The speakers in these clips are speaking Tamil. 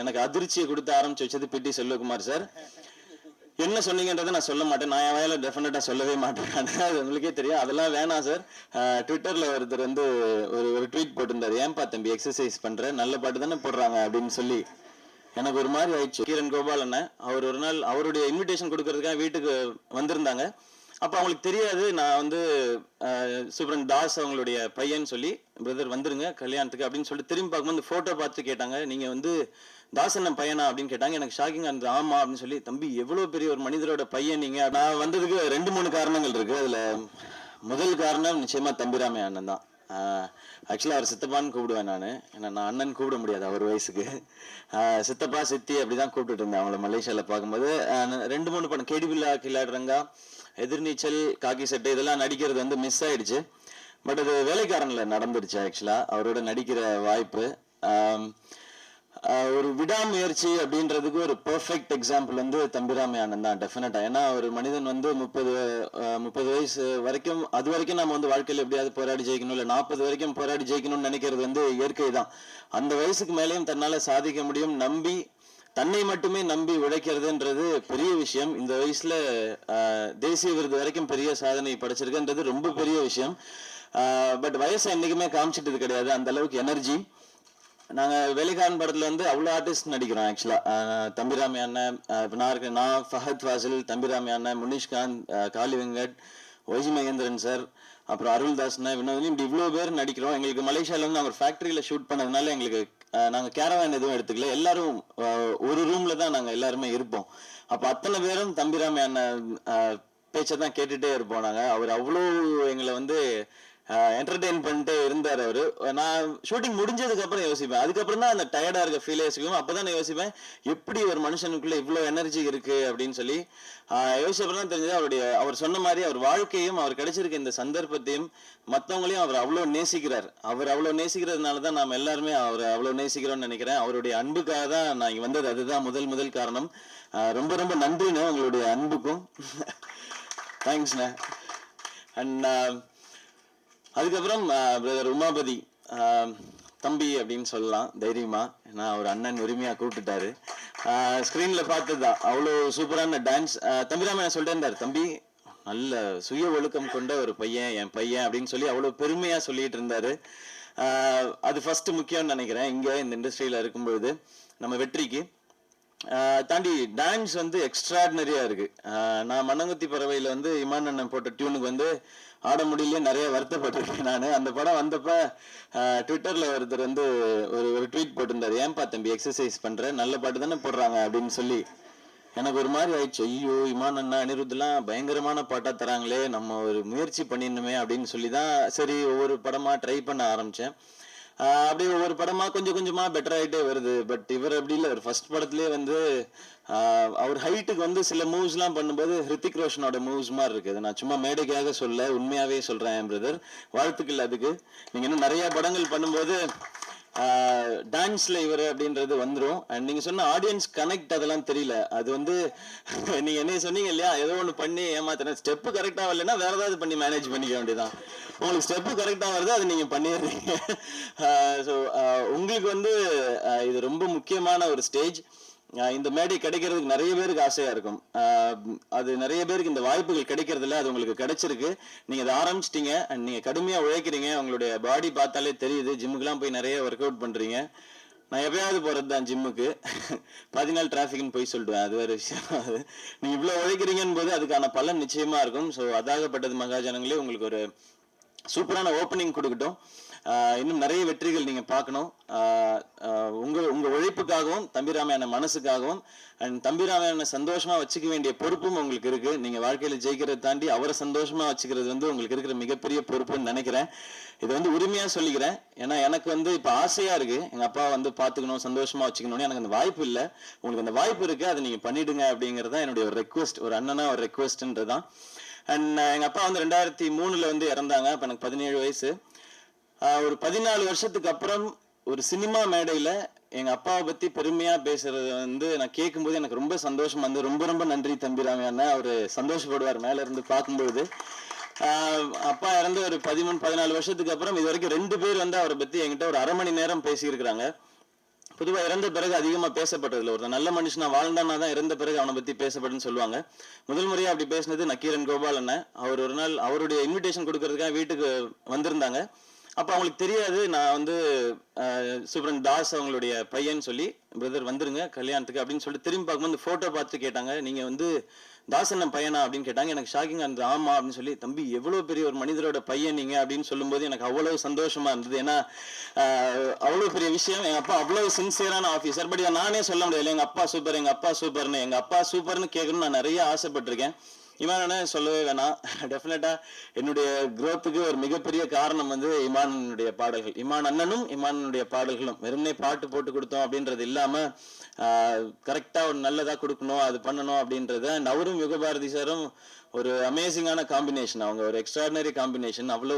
எனக்கு அதிர்ச்சியை கொடுத்து ஆரம்பிச்சு வச்சது பிடி செல்வகுமார் சார். என்ன சொன்னீங்கன்றதை நான் சொல்ல மாட்டேன். நான் என் வாயில டெஃபினட்டாக சொல்லவே மாட்டேன். அது உங்களுக்கே தெரியும். அதெல்லாம் வேணாம் சார். ட்விட்டரில் ஒருத்தர் வந்து ஒரு ஒரு ட்வீட் போட்டிருந்தார். ஏன்பா தம்பி எக்ஸசைஸ் பண்ணுற நல்ல பாட்டு தானே போடுறாங்க அப்படின்னு சொல்லி. எனக்கு ஒரு மாதிரி ஆயிடுச்சு. கீரன் கோபால் அண்ணன் அவர் ஒரு நாள் அவருடைய இன்விடேஷன் கொடுக்கறதுக்காக வீட்டுக்கு வந்திருந்தாங்க. அப்போ அவங்களுக்கு தெரியாது நான் வந்து அஹ், தாஸ் அவங்களுடைய பையன் சொல்லி பிரதர் வந்துருங்க கல்யாணத்துக்கு அப்படின்னு சொல்லிட்டு திரும்பி பார்க்கும்போது ஃபோட்டோ பார்த்து கேட்டாங்க. நீங்கள் வந்து தாசண்ணன் பையனா அப்படின்னு கேட்டாங்க. எனக்கு ஷாக்கிங் அந்த ஆமா அப்படின்னு சொல்லி தம்பி எவ்வளவு பெரிய ஒரு மனிதரோட பையன் நீங்க? நான் வந்ததுக்கு ரெண்டு மூணு காரணங்கள் இருக்கு. அதுல முதல் காரணம் நிச்சயமா தம்பிராமே அண்ணன் தான். ஆக்சுவலாக அவர் சித்தப்பான்னு கூப்பிடுவேன் நான். ஏன்னா நான் அண்ணன் கூப்பிட முடியாது அவர் வயசுக்கு. சித்தப்பா சித்தி அப்படிதான் கூப்பிட்டுட்டு இருந்தேன் அவங்கள மலேசியாவில் பார்க்கும்போது. ரெண்டு மூணு படம். கேடிபில்லா கிளாடுறங்கா எதிர்நீச்சல் காக்கி சட்டை இதெல்லாம் நடிக்கிறது வந்து மிஸ் ஆயிடுச்சு. பட் அது வேலைக்காரனில் நடந்துருச்சு ஆக்சுவலாக அவரோட நடிக்கிற வாய்ப்பு. ஒரு விடாமுயற்சி அப்படின்றதுக்கு ஒரு பெர்ஃபெக்ட் எக்ஸாம்பிள் வந்து தம்பிராமி ஆனந்த் தான் டெஃபினட்டா ஏன்னா ஒரு மனிதன் வந்து முப்பது முப்பது வயசு வரைக்கும் அது வரைக்கும் நம்ம வந்து வாழ்க்கையில் எப்படியாவது போராடி ஜெயிக்கணும் இல்லை நாற்பது வரைக்கும் போராடி ஜெயிக்கணும்னு நினைக்கிறது வந்து இயற்கை தான். அந்த வயசுக்கு மேலேயும் தன்னால சாதிக்க முடியும் நம்பி தன்னை மட்டுமே நம்பி உழைக்கிறதுன்றது பெரிய விஷயம். இந்த வயசுல ஆஹ், தேசிய விருது வரைக்கும் பெரிய சாதனை படைச்சிருக்குன்றது ரொம்ப பெரிய விஷயம். பட் வயசை என்னைக்குமே காமிச்சிட்டது கிடையாது. அந்த அளவுக்கு எனர்ஜி நாங்கள் வெளிகான் படத்தில் வந்து அவ்வளோ ஆர்டிஸ்ட் நடிக்கிறோம் ஆக்சுவலாக தம்பிராமி அண்ணன் இப்போ நான் இருக்கேன் நான் ஃபஹத் ஃபாசில் தம்பிராமி அண்ணன் முனிஷ்காந்த் காளி வெங்கட் ஒய்ஜி மகேந்திரன் சார் அப்புறம் அருள்தாஸ்னா வினோதினி இப்படி இவ்வளோ பேர் நடிக்கிறோம். எங்களுக்கு மலேசியாவிலேருந்து வந்து நாங்கள் ஃபேக்ட்ரியில் ஷூட் பண்ணதுனால எங்களுக்கு நாங்கள் கேரவான் எதுவும் எடுத்துக்கல. எல்லாரும் ஒரு ரூமில் தான் நாங்கள் எல்லாருமே இருப்போம். அப்போ அத்தனை பேரும் தம்பிராமி அண்ணன் பேச்சை தான் கேட்டுகிட்டே இருப்போம் நாங்கள் அவர் அவ்வளோ எங்களை வந்து என்டர்டெயின் பண்ணிட்டு இருந்தார் அவர். நான் ஷூட்டிங் முடிஞ்சதுக்கு அப்புறம் யோசிப்பேன். அதுக்கப்புறம் தான் அந்த டயர்டாக இருக்க ஃபீல் யோசிக்கும். அப்போ தான் நான் யோசிப்பேன் எப்படி ஒரு மனுஷனுக்குள்ளே இவ்வளோ எனர்ஜி இருக்குது அப்படின்னு சொல்லி. யோசிச்சப்பறம் தான் தெரிஞ்சது அவருடைய அவர் சொன்ன மாதிரி அவர் வாழ்க்கையும் அவர் கிடைச்சிருக்க இந்த சந்தர்ப்பத்தையும் மற்றவங்களையும் அவர் அவ்வளோ நேசிக்கிறார். அவர் அவ்வளோ நேசிக்கிறதுனால தான் நாம் எல்லாருமே அவர் அவ்வளோ நேசிக்கிறோம்னு நினைக்கிறேன். அவருடைய அன்புக்காக தான் நான் இங்கே வந்தது. அதுதான் முதல் முதல் காரணம். ரொம்ப ரொம்ப நன்றிண்ணே உங்களுடைய அன்புக்கும். தேங்க்ஸ்ண்ணே அண்ட் அதுக்கப்புறம் பிரதர் உமாபதி தம்பி அப்படின்னு சொல்லலாம் தைரியமா. ஏன்னா அவர் அண்ணன் உரிமையா கூப்பிட்டுட்டாரு. ஸ்க்ரீன்ல பார்த்ததுதான். அவ்வளோ சூப்பரான டான்ஸ் தம்பிராம என்ன சொல்லிட்டே இருந்தார். தம்பி நல்ல சுய ஒழுக்கம் கொண்ட ஒரு பையன் என் பையன் அப்படின்னு சொல்லி அவ்வளோ பெருமையா சொல்லிட்டு இருந்தாரு. அது ஃபர்ஸ்ட் முக்கியம்னு நினைக்கிறேன். இங்க இந்த இண்டஸ்ட்ரியில இருக்கும்பொழுது நம்ம வெற்றிக்கு தாண்டி டான்ஸ் வந்து எக்ஸ்ட்ராடினரியா இருக்கு. நான் மண்ணங்குத்தி பறவையில வந்து இமான் அண்ணன் போட்ட டியூனுக்கு வந்து ஆட முடியல நிறைய வருத்தப்பட்டிருக்கேன் நான். அந்த படம் வந்தப்ப ட்விட்டரில் ட்விட்டர்ல ஒருத்தர் வந்து ஒரு ஒரு ட்வீட் போட்டிருந்தாரு. ஏன்பா தம்பி எக்ஸசைஸ் பண்ற? நல்ல பாட்டு தானே போடுறாங்க அப்படின்னு சொல்லி. எனக்கு ஒரு மாதிரி ஆயிடுச்சு. ஐயோ இமான் அண்ணா அனிருத்லாம் பயங்கரமான பாட்டா தராங்களே நம்ம ஒரு முயற்சி பண்ணிடணுமே அப்படின்னு சொல்லி தான் சரி ஒவ்வொரு படமா ட்ரை பண்ண ஆரம்பிச்சேன். அப்படியே ஒவ்வொரு படமா கொஞ்சம் கொஞ்சமா பெட்டர் ஆகிட்டே வருது. பட் இவர் அப்படி இல்லை. அவர் ஃபர்ஸ்ட் படத்துலயே வந்து அவர் ஹைட்டுக்கு வந்து சில மூவ்ஸ் எல்லாம் பண்ணும்போது ஹிருத்திக் ரோஷனோட மூவ்ஸ் மாதிரி இருக்குது நான் சும்மா மேடைக்காக சொல்ல உண்மையாவே சொல்றேன் பிரதர் வாழ்த்துக்கள் அதுக்கு. நீங்க இன்னும் நிறைய படங்கள் பண்ணும்போது டான்ஸில் இவர் அப்படின்றது வந்துடும் அண்ட் நீங்கள் சொன்ன ஆடியன்ஸ் கனெக்ட் அதெல்லாம் தெரியல. அது வந்து நீங்கள் என்ன சொன்னீங்க இல்லையா? ஏதோ ஒன்று பண்ணி ஏமாத்துறேன். ஸ்டெப்பு கரெக்டாக வரலன்னா வேறு ஏதாவது பண்ணி மேனேஜ் பண்ணிக்க வேண்டியதான் உங்களுக்கு ஸ்டெப்பு கரெக்டாக வருது அது நீங்கள் பண்ணிடுறீங்க. ஸோ உங்களுக்கு வந்து இது ரொம்ப முக்கியமான ஒரு ஸ்டேஜ் இந்த மேடை கிடைக்கிறதுக்கு நிறைய பேருக்கு ஆசையா இருக்கும். அது நிறைய பேருக்கு இந்த வாய்ப்புகள் கிடைக்கிறதுல அது உங்களுக்கு கிடைச்சிருக்கு. நீங்க அதை ஆரம்பிச்சிட்டீங்க அண்ட் நீங்க கடுமையா உழைக்கிறீங்க. உங்களுடைய பாடி பார்த்தாலே தெரியுது ஜிம்முக்கெலாம் போய் நிறைய ஒர்க் அவுட் பண்றீங்க. நான் எப்பயாவது போறது தான் ஜிம்முக்கு பாதி நாள் டிராஃபிக்னு போய் சொல்லிடுவேன் அது வேற விஷயம். அது நீங்க இவ்வளவு உழைக்கிறீங்கன்னு போது அதுக்கான பலன் நிச்சயமா இருக்கும். ஸோ அதாகப்பட்டது மகாஜனங்களே உங்களுக்கு ஒரு சூப்பரான ஓப்பனிங் கொடுக்கட்டும். இன்னும் நிறைய வெற்றிகள் நீங்கள் பார்க்கணும். உங்கள் உங்கள் உழைப்புக்காகவும் தம்பிராமையான மனசுக்காகவும் அண்ட் தம்பிராமையான சந்தோஷமாக வச்சுக்க வேண்டிய பொறுப்பும் உங்களுக்கு இருக்குது நீங்கள் வாழ்க்கையில் ஜெயிக்கிறத தாண்டி அவரை சந்தோஷமாக வச்சுக்கிறது வந்து உங்களுக்கு இருக்கிற மிகப்பெரிய பொறுப்புன்னு நினைக்கிறேன். இதை வந்து உரிமையாக சொல்லிக்கிறேன். ஏன்னா எனக்கு வந்து இப்போ ஆசையாக இருக்குது எங்கள் அப்பா வந்து பார்த்துக்கணும் சந்தோஷமாக வச்சுக்கணும்னு. எனக்கு அந்த வாய்ப்பு இல்லை. உங்களுக்கு அந்த வாய்ப்பு இருக்குது அதை நீங்கள் பண்ணிடுங்க அப்படிங்கிறது தான் என்னுடைய ஒரு ரெக்வஸ்ட் ஒரு அண்ணனாக ஒரு ரெக்வஸ்ட்ன்றதான் அண்ட் எங்கள் அப்பா வந்து ரெண்டாயிரத்தி மூணில் வந்து இறந்தாங்க. இப்போ எனக்கு பதினேழு வயசு. ஒரு பதினாலு வருஷத்துக்கு அப்புறம் ஒரு சினிமா மேடையில் எங்கள் அப்பாவை பற்றி பெருமையாக பேசுறது வந்து நான் கேட்கும்போது எனக்கு ரொம்ப சந்தோஷம் வந்து ரொம்ப ரொம்ப நன்றி தம்பிராமி அண்ணன் அவர் சந்தோஷப்படுவார் மேலே இருந்து பார்க்கும்போது அப்பா இறந்து ஒரு பதிமூணு பதினாலு வருஷத்துக்கு அப்புறம் இது வரைக்கும் ரெண்டு பேர் வந்து அவரை பற்றி என்கிட்ட ஒரு அரை மணி நேரம் பேசியிருக்கிறாங்க. பொதுவாக இறந்த பிறகு அதிகமாக பேசப்பட்டதில்லை. ஒரு நல்ல மனுஷனா வாழ்ந்தானா தான் இறந்த பிறகு அவனை பற்றி பேசப்படுன்னு சொல்லுவாங்க. முதல் முறையாக அப்படி பேசினது நக்கீரன் கோபால் அண்ணன். அவர் ஒரு நாள் அவருடைய இன்விடேஷன் கொடுக்கறதுக்காக வீட்டுக்கு வந்திருந்தாங்க. அப்போ அவங்களுக்கு தெரியாது. நான் வந்து சுப்ரன் தாஸ் அவங்களுடைய பையன் சொல்லி பிரதர் வந்துருங்க கல்யாணத்துக்கு அப்படின்னு சொல்லிட்டு திரும்பி பார்க்கும்போது ஃபோட்டோ பார்த்து கேட்டாங்க. நீங்கள் வந்து தாசண்ணன் பையனா? அப்படின்னு கேட்டாங்க. எனக்கு ஷாக்கிங் இருந்தது. ஆமா அப்படின்னு சொல்லி தம்பி எவ்வளோ பெரிய ஒரு மனிதரோட பையன் நீங்க? அப்படின்னு சொல்லும்போது எனக்கு அவ்வளவு சந்தோஷமா இருந்தது. ஏன்னா அவ்வளோ பெரிய விஷயம். எங்கள் அப்பா அவ்வளவு சின்சியரான ஆஃபீஸர் பட் நானே சொல்ல முடியல. எங்கள் அப்பா சூப்பர் எங்கள் அப்பா சூப்பர்னு எங்கள் அப்பா சூப்பர்னு கேட்கணும்னு நான் நிறைய ஆசைப்பட்டிருக்கேன். இமான் அண்ணன் சொல்லவே வேணாம். டெஃபினட்டா என்னுடைய குரோத்துக்கு ஒரு மிகப்பெரிய காரணம் வந்து இமானுடைய பாடல்கள். இமான் அண்ணனும் இமானுடைய பாடல்களும். வெறுமனே பாட்டு போட்டு கொடுத்தோம் அப்படின்றது இல்லாம கரெக்டா ஒரு நல்லதா கொடுக்கணும் அது பண்ணணும் அப்படின்றத அண்ட் அவரும் யுகபாரதி சாரும் ஒரு அமேசிங்கான காம்பினேஷன் அவங்க ஒரு எக்ஸ்ட்ராடினரி காம்பினேஷன் அவ்வளோ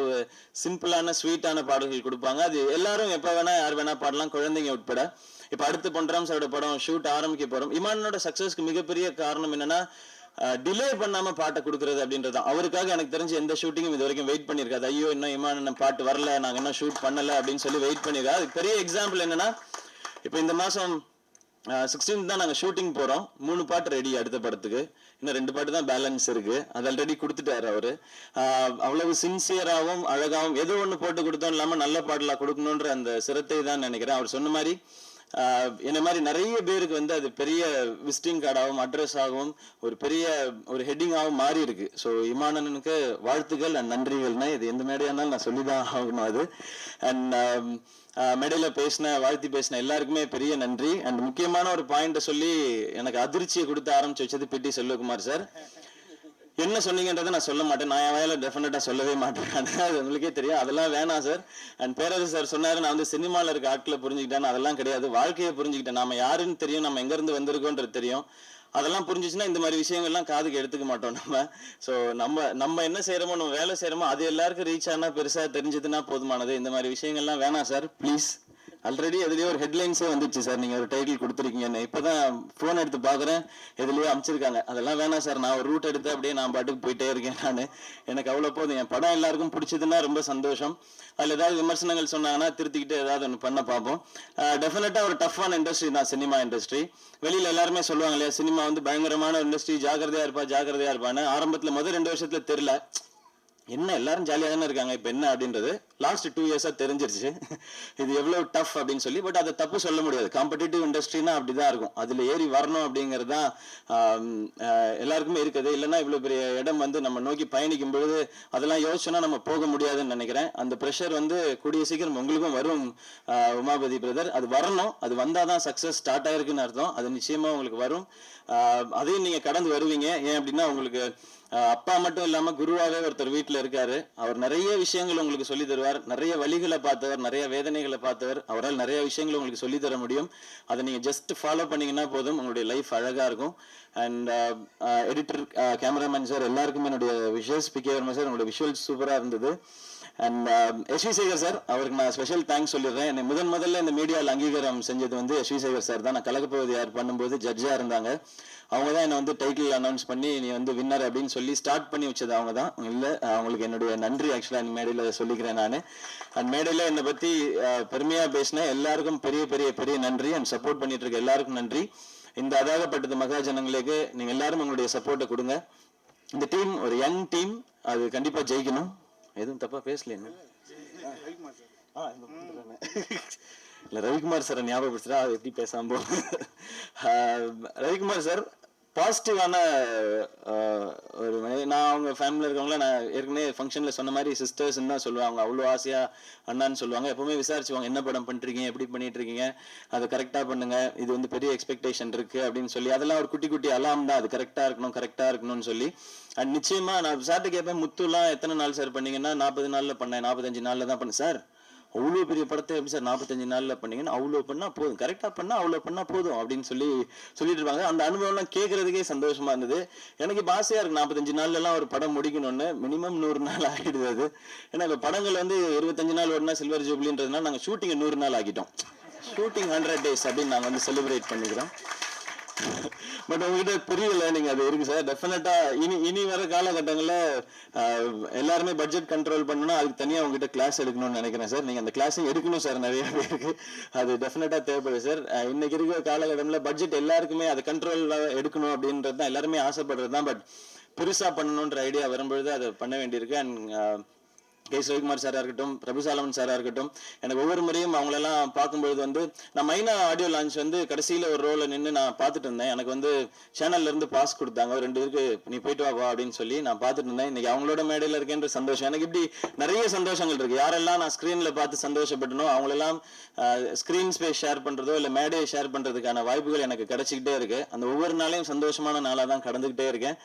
சிம்பிளான ஸ்வீட்டான பாடல்கள் கொடுப்பாங்க. அது எல்லாரும் எப்போ வேணா யார் வேணா பாடலாம். குழந்தைங்க உட்பட. இப்போ அடுத்து பொன்ராம் சாரோட படம் ஷூட் ஆரம்பிக்க போகிறோம் இமானோட சக்ஸஸ்க்கு மிகப்பெரிய காரணம் என்னன்னா டிலே பண்ணாம பாட்டை கொடுக்கறது அப்படின்றது தான். அவருக்காக எனக்கு தெரிஞ்சு எந்த ஷூட்டிங்கும் இது வரைக்கும் வெயிட் பண்ணியிருக்காது. ஐயோ இன்னும் இமான் பாட்டு வரல நாங்க இன்னும் ஷூட் பண்ணல அப்படின்னு சொல்லி வெயிட் பண்ணிருக்கா அதுக்கு பெரிய எக்ஸாம்பிள் என்னன்னா இப்போ இந்த மாசம் சிக்ஸ்டீன் தான் நாங்கள் ஷூட்டிங் போகிறோம் மூணு பாட்டு ரெடி அடுத்த படத்துக்கு. இன்னும் ரெண்டு பாட்டு தான் பேலன்ஸ் இருக்கு. அது ஆல்ரெடி கொடுத்துட்டாரு அவரு. அவ்வளவு சின்சியராகவும் அழகாகவும் ஏதோ ஒன்று போட்டு கொடுத்தோம் இல்லாமல் நல்ல பாடலாக கொடுக்கணுன்ற அந்த சிரத்தை தான் நினைக்கிறேன். அவர் சொன்ன மாதிரி என்ன மாதிரி நிறைய பேருக்கு வந்து அது பெரிய விசிட்டிங் கார்டாகவும் அட்ரஸ் ஆகவும் ஒரு பெரிய ஒரு ஹெட்டிங்காகவும் மாறி இருக்கு. ஸோ இமானனுக்கு வாழ்த்துக்கள் அண்ட் நன்றிகள்னா இது எந்த மேடையானாலும் இருந்தாலும் நான் சொல்லி தான் ஆகணும் அது. அண்ட் மேடையில் பேசின வாழ்த்தி பேசின எல்லாருக்குமே பெரிய நன்றி. அண்ட் முக்கியமான ஒரு பாயிண்ட்டை சொல்லி எனக்கு அதிர்ச்சியை கொடுத்து ஆரம்பிச்சு வச்சது பிடி செல்வகுமார் சார். என்ன சொன்னீங்கன்றதை நான் சொல்ல மாட்டேன். நான் என் வாயில டெஃபினட்டாக சொல்லவே மாட்டேன். அது உங்களுக்கே தெரியும். அதெல்லாம் வேணாம் சார் அண்ட் பேரரசு சார் சொன்னார் நான் வந்து சினிமாவில் இருக்க ஆட்களை புரிஞ்சுக்கிட்டேன். அதெல்லாம் கிடையாது. வாழ்க்கையை புரிஞ்சுக்கிட்டேன். நாம யாருன்னு தெரியும். நம்ம எங்கேருந்து வந்திருக்கோன்றது தெரியும். அதெல்லாம் புரிஞ்சிச்சுன்னா இந்த மாதிரி விஷயங்கள்லாம் காதுக்கு எடுத்துக்க மாட்டோம் நம்ம. ஸோ நம்ம நம்ம என்ன செய்கிறோமோ நம்ம வேலை செய்கிறோமோ அது எல்லாருக்கும் ரீச் ஆனா பெருசாக தெரிஞ்சதுன்னா போதுமானது. இந்த மாதிரி விஷயங்கள்லாம் வேணாம் சார் ப்ளீஸ் ஆல்ரெடி எதுலயோ ஒரு ஹெட்லைன்ஸே வந்துச்சு சார். நீங்கள் ஒரு டைட்டில் கொடுத்துருக்கீங்கன்னு. இப்போ தான் ஃபோன் எடுத்து பார்க்குறேன். எதுலேயோ அமைச்சிருக்காங்க. அதெல்லாம் வேணாம் சார். நான் ஒரு ரூட் எடுத்து அப்படியே நான் பாட்டுக்கு போயிட்டே இருக்கேன் நான். எனக்கு அவ்வளோ போதும். என் படம் எல்லாருக்கும் பிடிச்சதுன்னா ரொம்ப சந்தோஷம். அதில் ஏதாவது விமர்சனங்கள் சொன்னாங்கன்னா திருத்திக்கிட்டு ஏதாவது ஒன்று பண்ண பார்ப்போம். டெஃபினட்டாக ஒரு டஃப்பான இண்டஸ்ட்ரி தான் சினிமா இண்டஸ்ட்ரி வெளியில் எல்லாருமே சொல்லுவாங்க இல்லையா சினிமா வந்து பயங்கரமான இண்டஸ்ட்ரி ஜாக்கிரதையாக இருப்பா ஜாக்கிரதையாக இருப்பான்னு. ஆரம்பத்தில் முதல் ரெண்டு வருஷத்துல தெரியல. என்ன எல்லாரும் ஜாலியாக தானே இருக்காங்க. இப்போ என்ன அப்படின்றது லாஸ்ட் டூ இயர்ஸாக தெரிஞ்சிருச்சு. இது எவ்வளோ டஃப் அப்படின்னு சொல்லி பட் அதை தப்பு சொல்ல முடியாது. காம்படிட்டிவ் இண்டஸ்ட்ரினா அப்படி தான் இருக்கும். அதில் ஏறி வரணும் அப்படிங்கிறது தான் எல்லாருக்குமே இருக்குது. இல்லைன்னா இவ்வளோ பெரிய இடம் வந்து நம்ம நோக்கி பயணிக்கும் பொழுது அதெல்லாம் யோசிச்சோன்னா நம்ம போக முடியாதுன்னு நினைக்கிறேன். அந்த ப்ரெஷர் வந்து கூடிய சீக்கிரம் உங்களுக்கும் வரும் உமாபதி பிரதர் அது வரணும். அது வந்தால் தான் சக்ஸஸ் ஸ்டார்ட் ஆயிருக்குன்னு அர்த்தம். அது நிச்சயமாக உங்களுக்கு வரும். அதையும் நீங்கள் கடந்து வருவீங்க. ஏன் அப்படின்னா உங்களுக்கு அப்பா மட்டும் இல்லாமல் குருவாகவே ஒருத்தர் வீட்டில் இருக்காரு. அவர் நிறைய விஷயங்கள் உங்களுக்கு சொல்லி தருவார். நிறைய வழிகளை பார்த்தவர் நிறைய வேதனைகளை பார்த்தவர் அவரால் நிறைய விஷயங்கள் உங்களுக்கு சொல்லித்தர தர முடியும். அதை நீங்க ஜஸ்ட் ஃபாலோ பண்ணீங்கன்னா போதும் உங்களுடைய லைஃப் அழகா இருக்கும். அண்ட் எடிட்டர் கேமராமேன் சார் எல்லாருக்குமே என்னுடைய விஷஸ் பிகேவர் சார் உங்களுடைய விஷுவல்ஸ் சூப்பரா இருந்தது. And S V Sekhar sir அவருக்கு நான் ஸ்பெஷல் தேங்க்ஸ் சொல்லிடுறேன். என்னை முதன் முதல்ல இந்த மீடியாவில் அங்கீகாரம் செஞ்சது வந்து எஸ் வி சேகர் சார் தான். நான் கலக்கப்போவது யார் பண்ணும்போது ஜட்ஜாக இருந்தாங்க. அவங்க தான் என்னை வந்து டைட்டில் அனௌன்ஸ் பண்ணி நீ வந்து வின்னர் அப்படின்னு சொல்லி ஸ்டார்ட் பண்ணி வச்சது அவங்க தான். இல்லை அவங்களுக்கு என்னுடைய நன்றி. ஆக்சுவலாக அந்த மேடையில் சொல்லிக்கிறேன் நான். அண்ட் மேடையில் என்னை பற்றி பெருமையாக பேசின எல்லாருக்கும் பெரிய பெரிய பெரிய நன்றி. அண்ட் சப்போர்ட் பண்ணிட்டு இருக்க எல்லாருக்கும் நன்றி. இந்த அதாகப்பட்டது மகாஜனங்களுக்கு நீங்கள் எல்லாரும் உங்களுடைய சப்போர்ட்டை கொடுங்க. இந்த டீம் ஒரு யங் டீம் அது கண்டிப்பாக ஜெயிக்கணும். எதுவும் தப்பா பேசல என்ன? இல்ல ரவிக்குமார் சார் ஞாபகப்படுத்துறா அது எப்படி பேசாம போ ரவிக்குமார் சார் பாசிட்டிவான ஒரு நான் அவங்க ஃபேமிலியில் இருக்கவங்கள நான் ஏற்கனவே ஃபங்க்ஷனில் சொன்ன மாதிரி சிஸ்டர்ஸ்ன்னு தான் சொல்லுவாங்க. அவங்க அவ்வளோ ஆசையாக அண்ணான்னு சொல்லுவாங்க. எப்பவுமே விசாரிச்சுவாங்க என்ன படம் பண்ணுறீங்க எப்படி பண்ணிகிட்ருக்கீங்க இருக்கீங்க? அதை கரெக்டாக பண்ணுங்கள் இது வந்து பெரிய எக்ஸ்பெக்டேஷன் இருக்குது அப்படின்னு சொல்லி அதெல்லாம் ஒரு குட்டி குட்டி அலாம் தான். அது கரெக்டாக இருக்கணும் கரெக்டாக இருக்கணும்னு சொல்லி. அண்ட் நிச்சயமாக நான் சார்ட்டு கேட்பேன் முத்துலாம் எத்தனை நாள் சார் பண்ணீங்கன்னா? நாற்பது நாளில் பண்ணேன் நாற்பத்தஞ்சு நாளில் தான் பண்ணேன். சார் அவ்வளோ பெரிய படத்தை எப்படி சார் நாற்பத்தஞ்சு நாளில் பண்ணீங்கன்னா அவ்வளோ பண்ணால் போதும். கரெக்டாக பண்ணால் அவ்வளோ பண்ணால் போதும் அப்படின்னு சொல்லி சொல்லிட்டு இருப்பாங்க. அந்த அனுபவம்லாம் கேட்குறதுக்கே சந்தோஷமாக இருந்தது. எனக்கு பாசையாக இருக்குது நாற்பத்தஞ்சு நாள்லலாம் ஒரு படம் முடிக்கணும்னு. மினிமம் நூறு நாள் ஆகிடுது அது. ஏன்னா இப்போ படங்கள் வந்து இருபத்தஞ்சு நாள் ஒன்றா சில்வர் ஜூப்ளின்றதுனால நாங்கள் ஷூட்டிங்கை நூறு நாள் ஆகிட்டோம் ஷூட்டிங் ஹண்ட்ரட் டேஸ் அப்படின்னு நாங்கள் வந்து செலிப்ரேட் பண்ணிக்கிறோம். பட் உங்ககிட்ட புரியல நீங்க அது இருக்கு சார் டெஃபினட்டா இனி இனி வர காலகட்டங்களில் எல்லாருமே பட்ஜெட் கண்ட்ரோல் பண்ணணும்னா அதுக்கு தனியாக உங்ககிட்ட கிளாஸ் எடுக்கணும்னு நினைக்கிறேன் சார் நீங்க அந்த கிளாஸும் எடுக்கணும் சார் நிறைய பேருக்கு அது டெஃபினட்டா தேவைப்படுது சார் இன்னைக்கு இருக்கிற காலகட்டத்தில் பட்ஜெட் எல்லாருக்குமே அதை கண்ட்ரோல் எடுக்கணும் அப்படின்றது தான் எல்லாருமே ஆசைப்படுறது தான் பட் புதுசாக பண்ணணுன்ற ஐடியா வரும்பொழுது அதை பண்ண வேண்டியிருக்கு. அண்ட் கே சிவகுமார் சாராக இருக்கட்டும் பிரபுசாலமன் சாராக இருக்கட்டும் எனக்கு ஒவ்வொரு முறையும் அவங்களெல்லாம் பார்க்கும்பொழுது வந்து நான் மைனா ஆடியோ லான்ச் வந்து கடைசியில் ஒரு ரோலில் நின்று நான் பார்த்துட்டு இருந்தேன். எனக்கு வந்து சேனல்லேருந்து பாஸ் கொடுத்தாங்க. ரெண்டு பேருக்கு நீ போயிட்டு வா அப்படின்னு சொல்லி நான் பார்த்துட்டு இருந்தேன். இன்னைக்கு அவங்களோட மேடையில் இருக்கேன்ற சந்தோஷம். எனக்கு இப்படி நிறைய சந்தோஷங்கள் இருக்குது யாரெல்லாம் நான் ஸ்க்ரீனில் பார்த்து சந்தோஷப்பட்டனோ அவங்களெல்லாம் ஸ்க்ரீன் ஸ்பேஸ் ஷேர் பண்ணுறதோ இல்லை மேடையை ஷேர் பண்ணுறதுக்கான வாய்ப்புகள் எனக்கு கிடைச்சிக்கிட்டே இருக்குது அந்த ஒவ்வொரு நாளையும் சந்தோஷமான நாளாக தான் கடந்துக்கிட்டே இருக்கேன்.